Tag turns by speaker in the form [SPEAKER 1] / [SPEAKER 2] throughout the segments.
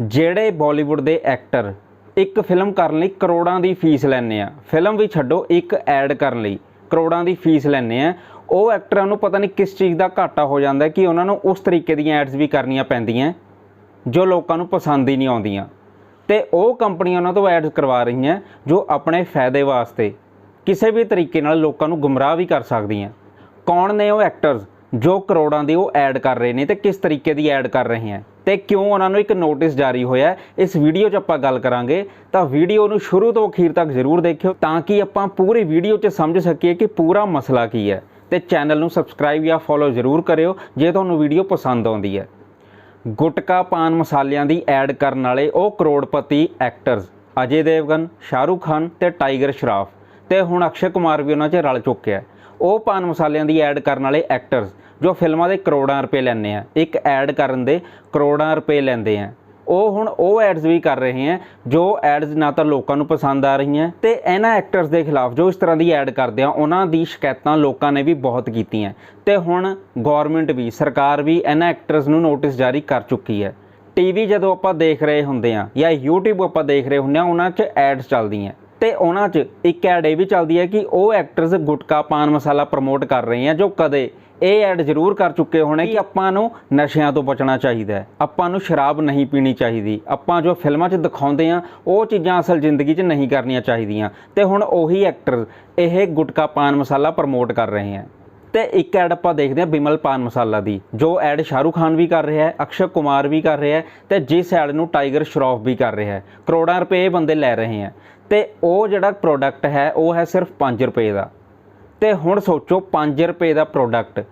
[SPEAKER 1] ਜਿਹੜੇ ਬਾਲੀਵੁੱਡ ਦੇ ਐਕਟਰ ਇੱਕ ਫਿਲਮ ਕਰਨ ਲਈ ਕਰੋੜਾਂ ਦੀ ਫੀਸ ਲੈਂਦੇ ਆ, ਫਿਲਮ ਵੀ ਛੱਡੋ, ਇੱਕ ਐਡ ਕਰਨ ਲਈ ਕਰੋੜਾਂ ਦੀ ਫੀਸ ਲੈਂਦੇ ਆ, ਉਹ ਐਕਟਰਾਂ ਨੂੰ ਪਤਾ ਨਹੀਂ ਕਿਸ ਚੀਜ਼ ਦਾ ਘਾਟਾ ਹੋ ਜਾਂਦਾ ਕਿ ਉਹਨਾਂ ਨੂੰ ਉਸ ਤਰੀਕੇ ਦੀਆਂ ਐਡਸ ਵੀ ਕਰਨੀਆਂ ਪੈਂਦੀਆਂ ਜੋ ਲੋਕਾਂ ਨੂੰ ਪਸੰਦ ਹੀ ਨਹੀਂ ਆਉਂਦੀਆਂ। ਤੇ ਉਹ ਕੰਪਨੀਆਂ ਉਹਨਾਂ ਤੋਂ ਐਡਸ ਕਰਵਾ ਰਹੀਆਂ ਜੋ ਆਪਣੇ ਫਾਇਦੇ ਵਾਸਤੇ ਕਿਸੇ ਵੀ ਤਰੀਕੇ ਨਾਲ ਲੋਕਾਂ ਨੂੰ ਗੁੰਮਰਾਹ ਵੀ ਕਰ ਸਕਦੀਆਂ ਕੌਣ ਨੇ ਉਹ ਐਕਟਰਸ? ਜੋ ਕਰੋੜਾਂ ਦੀ ਉਹ ਐਡ ਕਰ ਰਹੇ ਨੇ ਤੇ ਕਿਸ ਤਰੀਕੇ ਦੀ ਐਡ ਕਰ ਰਹੇ ਹੈ ਤੇ ਕਿਉਂ ਉਹਨਾਂ ਨੂੰ ਇੱਕ ਨੋਟਿਸ ਜਾਰੀ ਹੋਇਆ ਇਸ ਵੀਡੀਓ 'ਚ ਆਪਾਂ ਗੱਲ ਕਰਾਂਗੇ। ਤਾਂ ਵੀਡੀਓ ਨੂੰ ਸ਼ੁਰੂ ਤੋਂ ਅਖੀਰ ਤੱਕ ਜ਼ਰੂਰ ਦੇਖਿਓ ਤਾਂ ਕਿ ਆਪਾਂ ਪੂਰੀ ਵੀਡੀਓ 'ਚ ਸਮਝ ਸਕੀਏ ਕਿ ਪੂਰਾ ਮਸਲਾ ਕੀ ਹੈ। ਤੇ ਚੈਨਲ ਨੂੰ ਸਬਸਕ੍ਰਾਈਬ ਜਾਂ ਫੋਲੋ ਜ਼ਰੂਰ ਕਰਿਓ ਜੇ ਤੁਹਾਨੂੰ ਵੀਡੀਓ ਪਸੰਦ ਆਉਂਦੀ ਹੈ। ਗੁਟਕਾ ਪਾਨ ਮਸਾਲਿਆਂ ਦੀ ਐਡ ਕਰਨ ਵਾਲੇ ਉਹ ਕਰੋੜਪਤੀ ਐਕਟਰਸ ਅਜੇ ਦੇਵਗਨ, ਸ਼ਾਹਰੁਖ ਖਾਨ ਤੇ ਟਾਈਗਰ ਸ਼ਰਾਫ। ਤੇ ਹੁਣ ਅਕਸ਼ੇ ਕੁਮਾਰ ਵੀ ਉਹਨਾਂ 'ਚ ਰਲ ਚੁੱਕਿਆ ਉਹ ਪਾਨ ਮਸਾਲਿਆਂ ਦੀ ਐਡ ਕਰਨ ਵਾਲੇ ਐਕਟਰਸ ਜੋ ਫਿਲਮਾਂ ਦੇ ਕਰੋੜਾਂ ਰੁਪਏ ਲੈਂਦੇ ਆ, ਇੱਕ ਐਡ ਕਰਨ ਦੇ ਕਰੋੜਾਂ ਰੁਪਏ ਲੈਂਦੇ ਆ। ਉਹ ਹੁਣ ਉਹ ਐਡਸ ਵੀ ਕਰ ਰਹੇ ਹੈ ਜੋ ਐਡਸ ਨਾ ਤਾਂ ਲੋਕਾਂ ਨੂੰ ਪਸੰਦ ਆ ਰਹੀਆਂ, ਤੇ ਇਹਨਾਂ ਐਕਟਰਸ ਦੇ ਖਿਲਾਫ ਜੋ ਇਸ ਤਰ੍ਹਾਂ ਦੀ ਐਡ ਕਰਦੇ ਆ, ਉਹਨਾਂ ਦੀ ਸ਼ਿਕਾਇਤਾਂ ਲੋਕਾਂ ਨੇ ਵੀ ਬਹੁਤ ਕੀਤੀਆਂ। ਤੇ ਹੁਣ ਗਵਰਨਮੈਂਟ ਵੀ, ਸਰਕਾਰ ਵੀ ਇਹਨਾਂ ਐਕਟਰਸ ਨੂੰ ਨੋਟਿਸ ਜਾਰੀ ਕਰ ਚੁੱਕੀ ਹੈ। ਟੀਵੀ ਜਦੋਂ ਆਪਾਂ ਦੇਖ ਰਹੇ ਹੁੰਦੇ ਆ ਜਾਂ YouTube ਆਪਾਂ ਦੇਖ ਰਹੇ ਹੁੰਦੇ ਆ, ਉਹਨਾਂ 'ਚ ਐਡਸ ਚੱਲਦੀਆਂ। ਤੇ ਉਹਨਾਂ 'ਚ ਇੱਕ ਐਡ ਇਹ ਵੀ ਚੱਲਦੀ ਹੈ ਕਿ ਉਹ ਐਕਟਰਸ ਗੁਟਕਾ ਪਾਨ ਮਸਾਲਾ ਪ੍ਰਮੋਟ ਕਰ ਰਹੇ ਆ ਜੋ ਕਦੇ ਇਹ ਐਡ ਜ਼ਰੂਰ ਕਰ ਚੁੱਕੇ ਹੋਣੇ ਕਿ ਆਪਾਂ ਨੂੰ ਨਸ਼ਿਆਂ ਤੋਂ ਬਚਣਾ ਚਾਹੀਦਾ ਹੈ। ਆਪਾਂ ਨੂੰ ਸ਼ਰਾਬ ਨਹੀਂ ਪੀਣੀ ਚਾਹੀਦੀ। ਆਪਾਂ ਜੋ ਫਿਲਮਾਂ 'ਚ ਦਿਖਾਉਂਦੇ ਆ ਉਹ ਚੀਜ਼ਾਂ ਅਸਲ ਜ਼ਿੰਦਗੀ 'ਚ ਨਹੀਂ ਕਰਨੀਆਂ ਚਾਹੀਦੀਆਂ। ਤੇ ਹੁਣ ਉਹੀ ਐਕਟਰ ਇਹ ਗੁਟਕਾ ਪਾਨ ਮਸਾਲਾ ਪ੍ਰਮੋਟ ਕਰ ਰਹੇ ਆ। ਤੇ ਇੱਕ ਐਡ ਆਪਾਂ ਦੇਖਦੇ ਹਾਂ ਬਿਮਲ ਪਾਨ ਮਸਾਲਾ ਦੀ, ਜੋ ਐਡ ਸ਼ਾਹਰੁਖ ਖਾਨ ਵੀ ਕਰ ਰਿਹਾ ਹੈ, ਅਕਸ਼ੇ ਕੁਮਾਰ ਵੀ ਕਰ ਰਿਹਾ ਹੈ ਤੇ ਜਿਸ ਐਡ ਨੂੰ ਟਾਈਗਰ ਸ਼ਰੋਫ ਵੀ ਕਰ ਰਿਹਾ ਹੈ। ਕਰੋੜਾਂ ਰੁਪਏ ਇਹ ਬੰਦੇ ਲੈ ਰਹੇ ਹੈ ਤੇ ਉਹ ਜਿਹੜਾ ਪ੍ਰੋਡਕਟ ਹੈ, ਉਹ ਹੈ ਸਿਰਫ 5 ਰੁਪਏ ਦਾ। ਤੇ ਹੁਣ ਸੋਚੋ 5 ਰੁਪਏ ਦਾ ਪ੍ਰੋਡਕਟ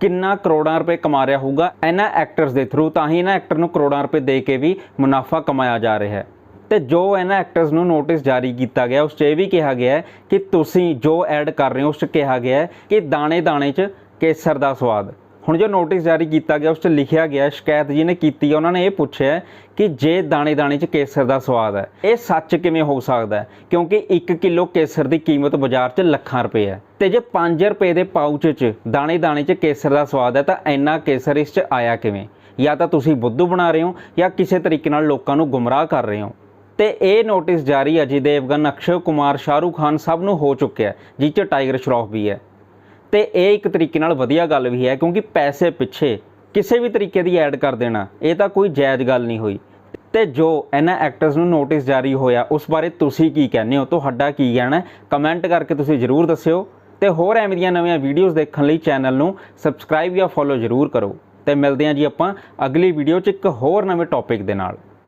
[SPEAKER 1] ਕਿੰਨਾ ਕਰੋੜਾਂ ਰੁਪਏ ਕਮਾ ਰਿਹਾ ਹੋਊਗਾ ਇਹਨਾਂ ਐਕਟਰਸ ਦੇ ਥਰੂ ਤਾਂ ਹੀ ਇਹਨਾਂ ਐਕਟਰ ਨੂੰ ਕਰੋੜਾਂ ਰੁਪਏ ਦੇ ਕੇ ਵੀ ਮੁਨਾਫਾ ਕਮਾਇਆ ਜਾ ਰਿਹਾ ਹੈ। ਤੇ ਜੋ ਇਹਨਾਂ ਐਕਟਰਸ ਨੂੰ ਨੋਟਿਸ ਜਾਰੀ ਕੀਤਾ ਗਿਆ, ਉਸ 'ਚ ਇਹ ਵੀ ਕਿਹਾ ਗਿਆ ਹੈ ਕਿ ਤੁਸੀਂ ਜੋ ਐਡ ਕਰ ਰਹੇ ਹੋ, ਉਸ 'ਚ ਕਿਹਾ ਗਿਆ ਹੈ ਕਿ ਦਾਣੇ ਦਾਣੇ 'ਚ ਕੇਸਰ ਦਾ ਸਵਾਦ। ਹੁਣ ਜੋ ਨੋਟਿਸ ਜਾਰੀ ਕੀਤਾ ਗਿਆ, ਉਸ 'ਚ ਲਿਖਿਆ ਗਿਆ ਸ਼ਿਕਾਇਤ ਜਿਹਨੇ ਕੀਤੀ ਉਹਨਾਂ ਨੇ ਇਹ ਪੁੱਛਿਆ ਕਿ ਜੇ ਦਾਣੇ ਦਾਣੇ 'ਚ ਕੇਸਰ ਦਾ ਸਵਾਦ ਹੈ, ਇਹ ਸੱਚ ਕਿਵੇਂ ਹੋ ਸਕਦਾ ਹੈ? ਕਿਉਂਕਿ 1 ਕਿਲੋ ਕੇਸਰ ਦੀ ਕੀਮਤ ਬਾਜ਼ਾਰ 'ਚ ਲੱਖਾਂ ਰੁਪਏ ਹੈ। ਤੇ ਜੇ 5 ਰੁਪਏ ਦੇ ਪਾਊਚ 'ਚ ਦਾਣੇ ਦਾਣੇ 'ਚ ਕੇਸਰ ਦਾ ਸਵਾਦ ਹੈ, ਤਾਂ ਇੰਨਾ ਕੇਸਰ ਇਸ 'ਚ ਆਇਆ ਕਿਵੇਂ? ਜਾਂ ਤਾਂ ਤੁਸੀਂ ਬੁੱਧੂ ਬਣਾ ਰਹੇ ਹੋ, ਜਾਂ ਕਿਸੇ ਤਰੀਕੇ ਨਾਲ ਲੋਕਾਂ ਨੂੰ ਗੁੰਮਰਾਹ ਕਰ ਰਹੇ ਹੋ। ਤੇ ਇਹ ਨੋਟਿਸ ਜਾਰੀ ਅਜੇ ਦੇਵਗਨ ਅਕਸ਼ੇ ਕੁਮਾਰ ਸ਼ਾਹਰੁਖ ਖਾਨ ਸਭ ਨੂੰ ਹੋ ਚੁੱਕਿਆ ਹੈ, ਜਿਹ 'ਚ ਟਾਈਗਰ ਸ਼ਰੋਫ ਵੀ ਹੈ। ਤੇ ਇਹ ਇੱਕ ਤਰੀਕੇ ਨਾਲ ਵਧੀਆ ਗੱਲ ਵੀ ਹੈ ਕਿਉਂਕਿ ਪੈਸੇ ਪਿੱਛੇ ਕਿਸੇ ਵੀ ਤਰੀਕੇ ਦੀ ਐਡ ਕਰ ਦੇਣਾ ਇਹ ਤਾਂ ਕੋਈ ਜਾਇਜ਼ ਗੱਲ ਨਹੀਂ ਹੋਈ। ਤੇ ਜੋ ਇਹਨਾਂ ਐਕਟਰਸ ਨੂੰ ਨੋਟਿਸ ਜਾਰੀ ਹੋਇਆ ਉਸ ਬਾਰੇ ਤੁਸੀਂ ਕੀ ਕਹਿੰਦੇ ਹੋ? ਤੁਹਾਡਾ ਕੀ ਕਹਿਣਾ ਕਮੈਂਟ ਕਰਕੇ ਤੁਸੀਂ ਜ਼ਰੂਰ ਦੱਸਿਓ। ਤੇ ਹੋਰ ਐਵੇਂ ਦੀਆਂ ਨਵੀਆਂ ਵੀਡੀਓਜ਼ ਦੇਖਣ ਲਈ ਚੈਨਲ ਨੂੰ ਸਬਸਕ੍ਰਾਈਬ ਜਾਂ ਫੋਲੋ ਜ਼ਰੂਰ ਕਰੋ। ਤੇ ਮਿਲਦੇ ਹਾਂ ਜੀ ਆਪਾਂ ਅਗਲੀ ਵੀਡੀਓ 'ਚ ਇੱਕ ਹੋਰ ਨਵੇਂ ਟੌਪਿਕ ਦੇ ਨਾਲ।